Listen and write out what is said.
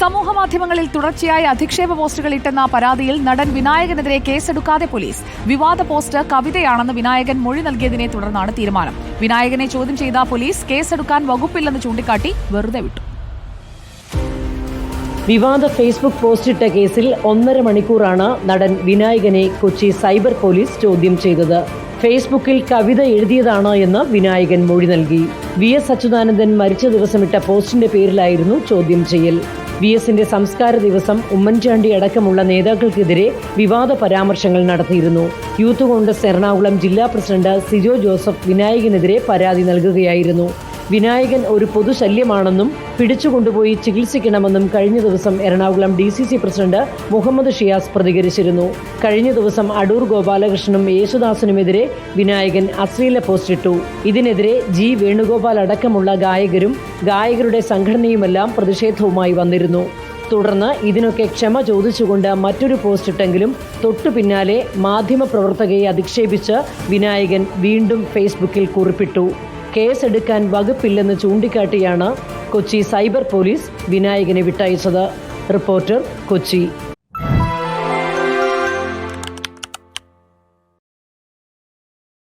സമൂഹമാധ്യമങ്ങളിൽ തുടർച്ചയായി അധിക്ഷേപ പോസ്റ്റുകൾ ഇട്ടെന്ന പരാതിയിൽ നടൻ വിനായകനെതിരെ കേസെടുക്കാതെ പോലീസ്. വിവാദ പോസ്റ്റ് കവിതയാണെന്ന് വിനായകൻ മൊഴി നൽകിയതിനെ തുടർന്നാണ് തീരുമാനം. വിനായകനെ ചോദ്യം ചെയ്ത പോലീസ് കേസെടുക്കാൻ വകുപ്പില്ലെന്ന് ചൂണ്ടിക്കാട്ടി വെറുതെ വിട്ടു. വിവാദ ഫേസ്ബുക്ക് പോസ്റ്റ് പോസ്റ്റിട്ട കേസിൽ ഒന്നര മണിക്കൂറാണ് നടൻ വിനായകനെ കൊച്ചി സൈബർ പോലീസ് ചോദ്യം ചെയ്തത്. ഫേസ്ബുക്കിൽ കവിത എഴുതിയതാണ് എന്ന് വിനായകൻ മൊഴി നൽകി. വി എസ് അച്യുതാനന്ദൻ മരിച്ച ദിവസമിട്ട പോസ്റ്റിന്റെ പേരിലായിരുന്നു ചോദ്യം ചെയ്യൽ. വി എസിന്റെ സംസ്കാര ദിവസം ഉമ്മൻചാണ്ടി അടക്കമുള്ള നേതാക്കൾക്കെതിരെ വിവാദ പരാമർശങ്ങൾ നടത്തിയിരുന്നു. യൂത്ത് കോൺഗ്രസ് എറണാകുളം ജില്ലാ പ്രസിഡന്റ് സിജോ ജോസഫ് വിനായകനെതിരെ പരാതി നൽകുകയായിരുന്നു. വിനായകൻ ഒരു പൊതുശല്യമാണെന്നും പിടിച്ചുകൊണ്ടുപോയി ചികിത്സിക്കണമെന്നും കഴിഞ്ഞ ദിവസം Ernakulam D C C president Muhammad Shiyas പ്രതികരിച്ചിരുന്നു. കഴിഞ്ഞ ദിവസം അടൂർ ഗോപാലകൃഷ്ണനും യേശുദാസിനുമെതിരെ വിനായകൻ അശ്ലീല പോസ്റ്റിട്ടു. ഇതിനെതിരെ ജി വേണുഗോപാൽ അടക്കമുള്ള ഗായകരും ഗായകരുടെ സംഘടനയുമെല്ലാം പ്രതിഷേധവുമായി വന്നിരുന്നു. തുടർന്ന് ഇതിനൊക്കെ ക്ഷമ ചോദിച്ചുകൊണ്ട് മറ്റൊരു പോസ്റ്റ് ഇട്ടെങ്കിലും തൊട്ടു പിന്നാലെ മാധ്യമപ്രവർത്തകയെ അധിക്ഷേപിച്ച് വിനായകൻ വീണ്ടും ഫേസ്ബുക്കിൽ കുറിപ്പിട്ടു. കേസെടുക്കാൻ വകുപ്പില്ലെന്ന് ചൂണ്ടിക്കാട്ടിയാണ് കൊച്ചി സൈബർ പോലീസ് വിനായകനെ വിട്ടയച്ചത്. റിപ്പോർട്ടർ കൊച്ചി.